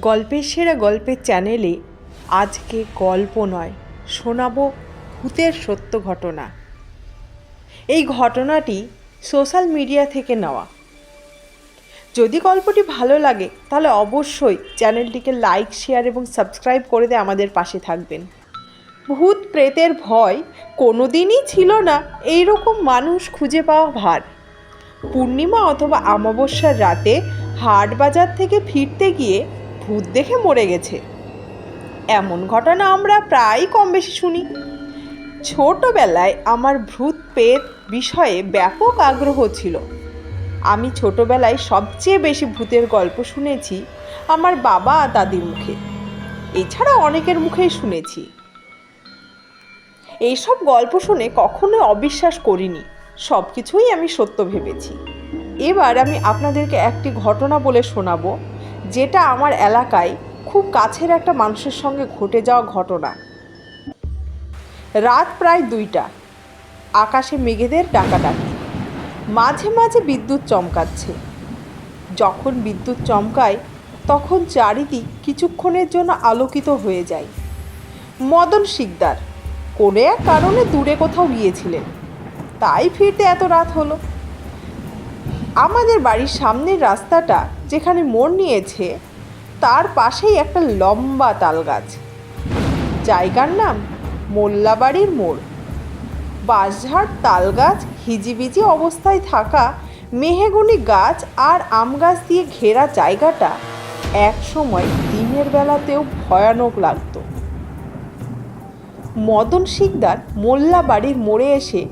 গল্পের সেরা গল্পের চ্যানেলে আজকে গল্প নয়, শোনাবো ভূতের সত্য ঘটনা। এই ঘটনাটি সোশ্যাল মিডিয়া থেকে নেওয়া। যদি গল্পটি ভালো লাগে, তাহলে অবশ্যই চ্যানেলটিকে লাইক, শেয়ার এবং সাবস্ক্রাইব করে দিয়ে আমাদের পাশে থাকবেন। ভূত প্রেতের ভয় কোনোদিনই ছিল না এই রকম মানুষ খুঁজে পাওয়া ভার। পূর্ণিমা অথবা অমাবস্যার রাতে হাট বাজার থেকে ফিরতে গিয়ে ভূত দেখে মরে গেছে। এমন ঘটনা আমরা প্রায়ই কম বেশি শুনি। ছোটবেলায় আমার ভূত পেত বিষয়ে ব্যাপক আগ্রহ ছিল। আমি ছোটবেলায় সবচেয়ে বেশি ভূতের গল্প শুনেছি আমার বাবা দাদির মুখে। এছাড়া অনেকের মুখেই শুনেছি। এইসব গল্প শুনে কখনো অবিশ্বাস করিনি। সব কিছুই আমি সত্য ভেবেছি। এবার আমি আপনাদেরকে একটি ঘটনা বলে শোনাবো। যেটা আমার এলাকায় খুব কাছের একটা মানুষের সঙ্গে ঘটে যাওয়া ঘটনা। রাত প্রায় দুইটা। আকাশে মেঘেদের ডাকাডাকি। মাঝে মাঝে বিদ্যুৎ চমকাচ্ছে। যখন বিদ্যুৎ চমকায়, তখন চারিদিক কিছুক্ষণের জন্য আলোকিত হয়ে যায়। মদন শিকদার কোনো এক কারণে দূরে কোথাও গিয়েছিলেন। তাই ফিরতে এত রাত হলো। আমাদের বাড়ির সামনের রাস্তাটা যেখানে মোড় নিয়েছে, তার পাশেই একটা লম্বা তাল গাছ জায়গার নাম মোল্লাবাড়ির মোড়। বাঁশঝাড় তাল গাছ হিজিবিজি অবস্থায় থাকা মেহেগুনি গাছ আর আম গাছ দিয়ে ঘেরা জায়গাটা এক সময় দিনের বেলাতেও ভয়ানক লাগতো। মদন শিকদার মোল্লা বাড়ির মোড়ে এসে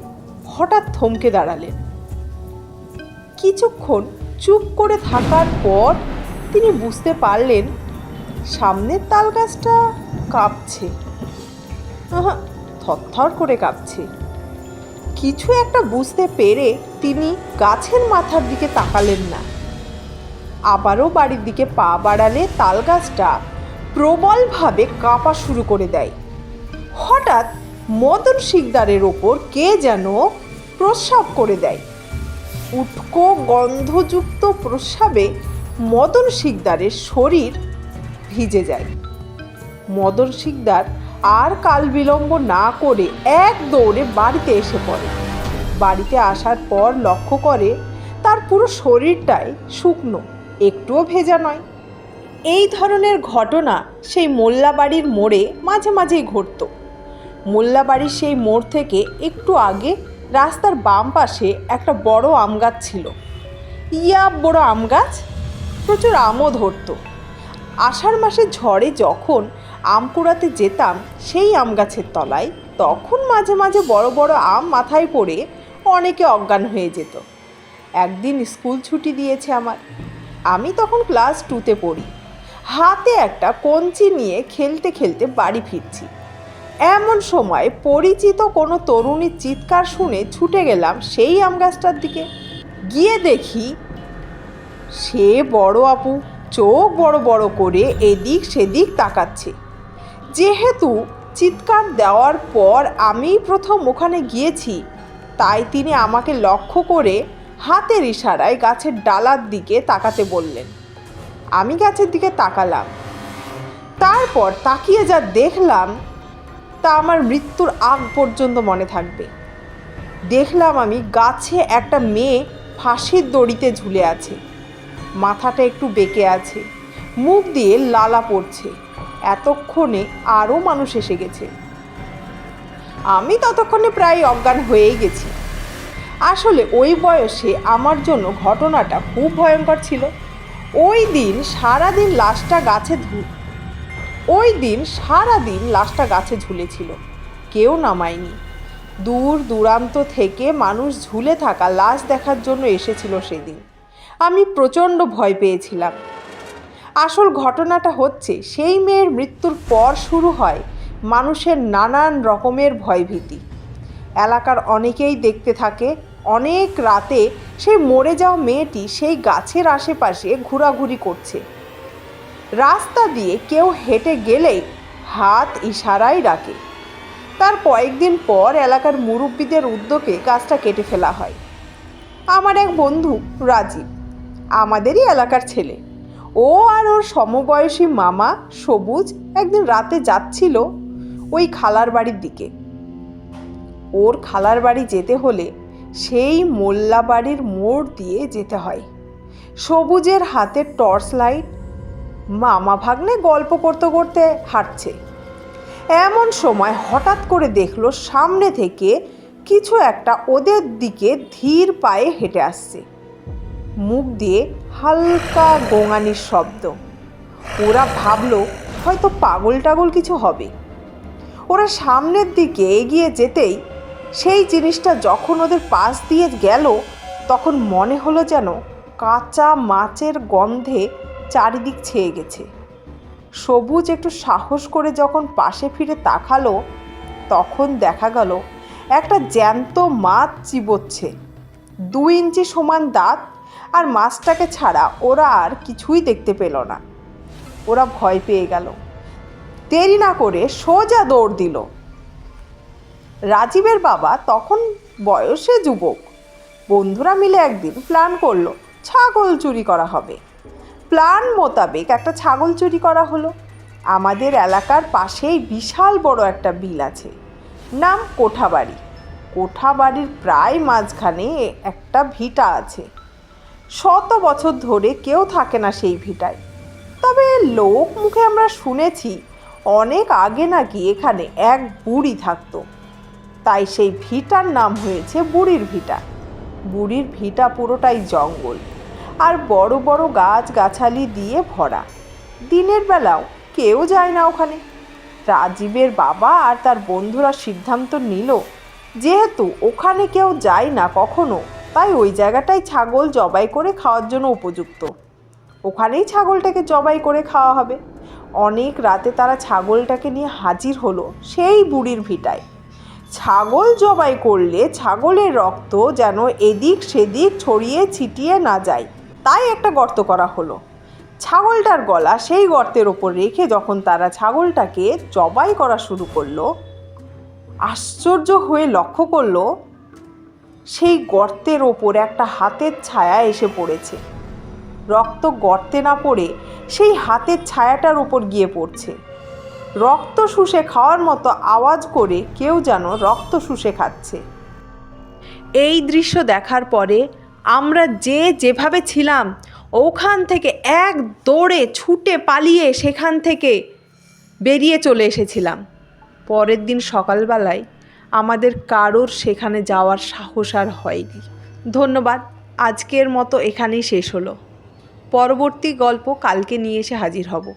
হঠাৎ থমকে দাঁড়ালেন। কিছুক্ষণ চুপ করে থাকার পর তিনি বুঝতে পারলেন সামনের তাল গাছটা কাঁপছে। থরথর করে কাঁপছে। কিছু একটা বুঝতে পেরে তিনি গাছের মাথার দিকে তাকালেন না। আবারও বাড়ির দিকে পা বাড়ালে তাল গাছটা প্রবলভাবে কাঁপা শুরু করে দেয়। হঠাৎ মদন শিকদারের ওপর কে যেন প্রস্রাব করে দেয়। উটকো গন্ধযুক্ত প্রস্রাবে মদন শিকদারের শরীর ভিজে যায়। মদন শিকদার আর কাল বিলম্ব না করে এক দৌড়ে বাড়িতে এসে পড়ে। বাড়িতে আসার পর লক্ষ্য করে তার পুরো শরীরটাই শুকনো, একটুও ভেজা নয়। এই ধরনের ঘটনা সেই মোল্লাবাড়ির মোড়ে মাঝে মাঝেই ঘটতো। মোল্লাবাড়ির সেই মোড় থেকে একটু আগে রাস্তার বাম পাশে একটা বড় আম গাছ ছিল। ইয়া, বড় আম গাছ? প্রচুর আমও ধরতো। আষাঢ় মাসে ঝড়ে যখন আম কুড়াতে যেতাম সেই আম গাছের তলায়, তখন মাঝে মাঝে বড় বড় আম মাথায় পড়ে অনেকে অজ্ঞান হয়ে যেত। একদিন স্কুল ছুটি দিয়েছে আমার। আমি তখন ক্লাস টুতে পড়ি। হাতে একটা কঞ্চি নিয়ে খেলতে খেলতে বাড়ি ফিরছি। এমন সময় পরিচিত কোনো তরুণীর চিৎকার শুনে ছুটে গেলাম সেই আম গাছটার দিকে। গিয়ে দেখি সে বড় আপু, চোখ বড় বড় করে এদিক সেদিক তাকাচ্ছে। যেহেতু চিৎকার দেওয়ার পর আমি প্রথম ওখানে গিয়েছি, তাই তিনি আমাকে লক্ষ্য করে হাতের ইশারায় গাছের ডালার দিকে তাকাতে বললেন। আমি গাছের দিকে তাকালাম। তারপর তাকিয়ে যা দেখলাম তা আমার মৃত্যুর আগ পর্যন্ত মনে থাকবে। দেখলাম আমি গাছে একটা মেয়ে ফাঁসির দড়িতে ঝুলে আছে। মাথাটা একটু বেঁকে আছে। মুখ দিয়ে লালা পড়ছে। এতক্ষণে আরও মানুষ এসে গেছে। আমি ততক্ষণে প্রায় অজ্ঞান হয়েই গেছি। আসলে ওই বয়সে আমার জন্য ঘটনাটা খুব ভয়ঙ্কর ছিল। ওই দিন সারাদিন লাশটা গাছে ধু ওই দিন সারা দিন লাশটা গাছে ঝুলেছিল। কেউ নামায়নি। দূর দূরান্ত থেকে মানুষ ঝুলে থাকা লাশ দেখার জন্য এসেছিল সেদিন। আমি প্রচণ্ড ভয় পেয়েছিলাম। আসল ঘটনাটা হচ্ছে, সেই মেয়ের মৃত্যুর পর শুরু হয় মানুষের নানান রকমের ভয়ভীতি। এলাকার অনেকেই দেখতে থাকে, অনেক রাতে সেই মরে যাওয়া মেয়েটি সেই গাছের আশেপাশে ঘোরাঘুরি করছে। রাস্তা দিয়ে কেউ হেঁটে গেলেই হাত ইশারায় ডাকে। তার কয়েকদিন পর এলাকার মুরব্বীদের উদ্যোগে গাছটা কেটে ফেলা হয়। আমার এক বন্ধু রাজীব, আমাদেরই এলাকার ছেলে। ও আর ওর সমবয়সী মামা সবুজ একদিন রাতে যাচ্ছিল ওই খালার বাড়ির দিকে। ওর খালার বাড়ি যেতে হলে সেই মোল্লা বাড়ির মোড় দিয়ে যেতে হয়। সবুজের হাতে টর্চ লাইট মামা ভাগ্নে গল্প করতে করতে হাঁটছে। এমন সময় হঠাৎ করে দেখল সামনে থেকে কিছু একটা ওদের দিকে ধীর পায়ে হেঁটে আসছে। মুখ দিয়ে হালকা গোঙানির শব্দ। ওরা ভাবলো হয়তো পাগল টাগল কিছু হবে। ওরা সামনের দিকে এগিয়ে যেতেই সেই জিনিসটা যখন ওদের পাশ দিয়ে গেল তখন মনে হলো যেন কাঁচা মাছের গন্ধে চারিদিক ছেয়ে গেছে। সবুজ একটু সাহস করে যখন পাশে ফিরে তাকালো, তখন দেখা গেল একটা জ্যান্ত মাছ চিবোচ্ছে। দুই ইঞ্চি সমান দাঁত আর মাছটাকে ছাড়া ওরা আর কিছুই দেখতে পেল না। ওরা ভয় পেয়ে গেল। দেরি না করে সোজা দৌড় দিল। রাজীবের বাবা তখন বয়সে যুবক। বন্ধুরা মিলে একদিন প্ল্যান করল, ছাগল চুরি করা হবে। প্ল্যান মোতাবেক একটা ছাগল চুরি করা হলো। আমাদের এলাকার পাশেই বিশাল বড় একটা বিল আছে। নাম কোঠাবাড়ি। কোঠাবাড়ির প্রায় মাঝখানে একটা ভিটা আছে। শত বছর ধরে কেউ থাকে না সেই ভিটায়। তবে লোক মুখে আমরা শুনেছি, অনেক আগে নাকি এখানে এক বুড়ি থাকতো। তাই সেই ভিটার নাম হয়েছে বুড়ির ভিটা। বুড়ির ভিটা পুরোটাই জঙ্গল। আর বড় বড় গাছ গাছালি দিয়ে ভরা। দিনের বেলাও কেউ যায় না ওখানে। রাজীবের বাবা আর তার বন্ধুরা সিদ্ধান্ত নিল, যেহেতু ওখানে কেউ যায় না কখনো, তাই ওই জায়গাটাই ছাগল জবাই করে খাওয়ার জন্য উপযুক্ত। ওখানেই ছাগলটাকে জবাই করে খাওয়া হবে। অনেক রাতে তারা ছাগলটাকে নিয়ে হাজির হলো সেই বুড়ির ভিটায়। ছাগল জবাই করলে ছাগলের রক্ত যেন এদিক সেদিক ছড়িয়ে ছিটিয়ে না যায়। তাই একটা গর্ত করা হলো। ছাগলটার গলা সেই গর্তের ওপর রেখে যখন তারা ছাগলটাকে জবাই করা শুরু করল, আশ্চর্য হয়ে লক্ষ্য করল, সেই গর্তের ওপর একটা হাতের ছায়া এসে পড়েছে। রক্ত গর্তে না পড়ে সেই হাতের ছায়াটার ওপর গিয়ে পড়ছে। রক্ত শুষে খাওয়ার মতো আওয়াজ করে কেউ যেন রক্ত শুষে খাচ্ছে। এই দৃশ্য দেখার পরে আমরা যে যেভাবে ছিলাম, ওখান থেকে এক দৌড়ে ছুটে পালিয়ে সেখান থেকে বেরিয়ে চলে এসেছিলাম। পরের দিন সকালবেলায় আমাদের কারোর সেখানে যাওয়ার সাহস আর হয়নি। ধন্যবাদ, আজকের মতো এখানেই শেষ হলো। পরবর্তী গল্প কালকে নিয়ে এসে হাজির হব।